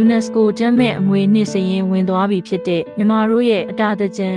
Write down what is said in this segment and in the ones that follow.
UNESCO ကျမ်းမဲ့အမွေနှစ်စရင်ဝင်သွားပြီဖြစ်တဲ့မြန်မာတို့ရဲ့အတာတကြံ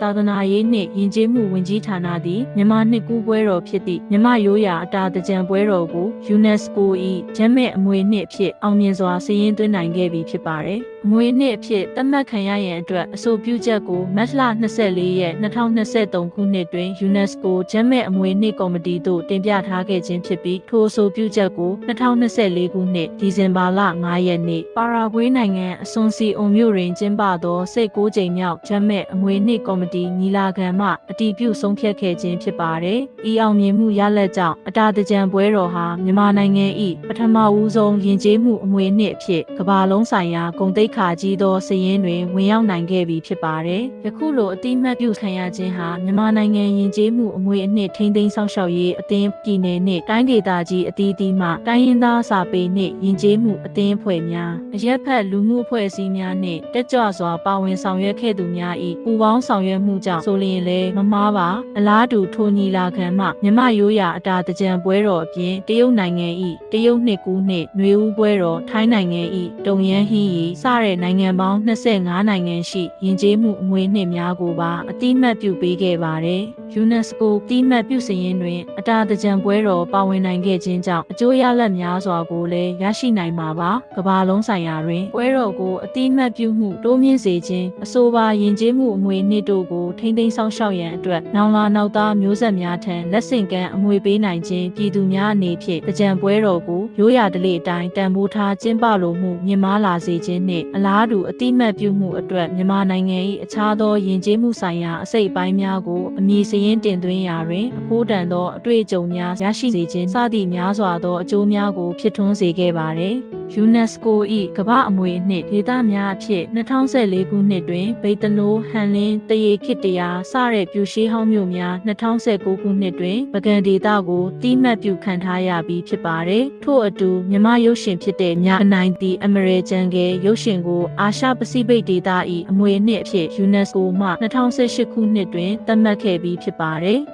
သာသနာရေးနှင့်ယဉ်ကျေးမှုဝင်ကြီးဌာနသည်မြန်မာနှစ်ကူးပွဲတော်ဖြစ်သည့်မြန်မာရိုးရာအတာတကြံပွဲတော်ကို UNESCO ၏ကျမ်းမဲ့အမွေနှစ်အဖြစ်အောင်မြင်စွာစရင်သွင်းနိုင်ခဲ့ပြီဖြစ်ပါတယ်။အမွေနှစ်အဖြစ်သတ်မှတ်ခံရရန်အတွက်အဆိုပြုချက်ကိုမတ်လ24ရက်2023ခုနှစ်တွင် UNESCO ကျမ်းမဲ့အမွေနှစ်ကော်မတီသို့တင်ပြထားခဲ့ခြင်းဖြစ်ပြီးထိုအဆိုပြုချက်ကို2024ခုနှစ်ဒီဇင်ဘာလ9ရက်နေ့ပါရာဂွေးနိုင်ငံအစွန်စီအုံမြို့တွင်ကျင်းပသောစိတ်9ကြိမ်မြောက်ကျမ်းမဲ့အမွေနှစ်ကော်မတီညီလာခံမှအတည်ပြုဆုံးဖြတ်ခဲ့ခြင်းဖြစ်ပါတယ်။ဤအောင်မြင်မှုရလဒ်ကြောင့်အတာတကြံပွဲတော်ဟာမြန်မာနိုင်ငံ၏ပထမဦးဆုံးယဉ်ကျေးမှုအမွေနှစ်အဖြစ်ကမ္ဘာလုံးဆိုင်ရာဂုဏ်သိက္ခာကြီးသောစည်ရင်းတွင်ဝင်ရောက်နိုင်ခဲ့ပြီဖြစ်ပါတယ်။ယခုလိုအတိမတ်ပြုခံရခြင်းဟာမြန်မာနိုင်ငံယဉ်ကျေးမှုအမွေအနှစ်ထိန်းသိမ်းဆောင်ရှောက်ရေးအသင်းပြည်နယ်နှင့်တိုင်းဒေသကြီးအသီးသီးမှတိုင်းရင်းသားစာပေနှင့်ယဉ်ကျေးမှုအသင်းအဖွဲ့များအရက်ဖက်လူမှုအဖွဲ့အစည်းများနှင့်တက်ကြွစွာပါဝင်ဆောင်ရွက်ခဲ့သူများ၏ပူးပေါင်းဆောင်ရွက်မှုကြောင့်ဆိုလျင်လည်းမမားပါအလားတူထိုညီလာခံမှမြမရိုးရာအတာတကြံပွဲတော်အပြင်တရုတ်နိုင်ငံ၏တရုတ်နှစ်ကူးနှင့်ຫນွေဦးပွဲတော်ထိုင်းနိုင်ငံ၏တုံရန်ဟင်းရီစတဲ့နိုင်ငံပေါင်း25နိုင်ငံရှိယဉ်ကျေးမှုအမွေနှစ်များကိုပါအတိမတ်ပြုပေးခဲ့ပါတယ်။ UNESCO တိမတ်ပြုစရင်တွင်အတာတကြံပွဲတော်ပါဝင်နိုင်ခဲ့ခြင်းကြောင့်အကျိုးရလဒ်များစွာကိုလည်းရရှိနိုင်မှာပါ။ကမ္ဘာလုံးဆိုင်ရာတွင်ပွဲတော်ကိုအတိမတ်ပြုမှုတိုးမြင့်စေခြင်းအဆိုပါယဉ်ကျေးမှုအမွေနှစ်တို့ကိုထိမ့်သိမ်းဆောင်ရှောက်ရန်အတွက်နောင်လာနောက်သားမျိုးဆက်များထံလက်ဆင့်ကမ်းအမွေပေးနိုင်ခြင်းပြည်သူများအနေဖြင့်တကြံပွဲတော်ကိုရိုးရာဓလေ့အတိုင်းတန်ဖိုးထားကျင်းပလိုမှုမြင့်မားလာစေခြင်းနှင့်အလားတူအတိမတ်ပြုမှုအတွက်မြန်မာနိုင်ငံ၏အခြားသောယဉ်ကျေးမှုဆိုင်ရာအစိတ်အပိုင်းများကိုအမည်စရင်းတင်သွင်းရာတွင်အဖို့တန်သောအတွေ့အကြုံများရရှိစေခြင်းစသည့်များစွာသောအကျိုးများကိုဖြစ်ထွန်းစေခဲ့ပါသည်။ UNESCO ၏ကမ္ဘာအမွေအနှစ်ဒေသများအဖြစ်2014ခုနှစ်တွင်ဗိတ်တနိုးဟန်လင်းတရေခစ်တရားစတဲ့ပြူရှိဟောင်းမြို့များ2019ခုနှစ်တွင်ပကံဒေသကိုတီးမှတ်ပြုခံထားရပြီးဖြစ်ပါတယ်။ထို့အတူမြမရုပ်ရှင်ဖြစ်တဲ့မြအနိုင်တီအမရေဂျန်ကယ်ရုပ်ရှင်ကိုအာရှပစိဖိတ်ဒေသ၏အမွေအနှစ်အဖြစ် UNESCO မှ2018ခုနှစ်တွင်သတ်မှတ်ခဲ့ပြီးဖြစ်ပါတယ်။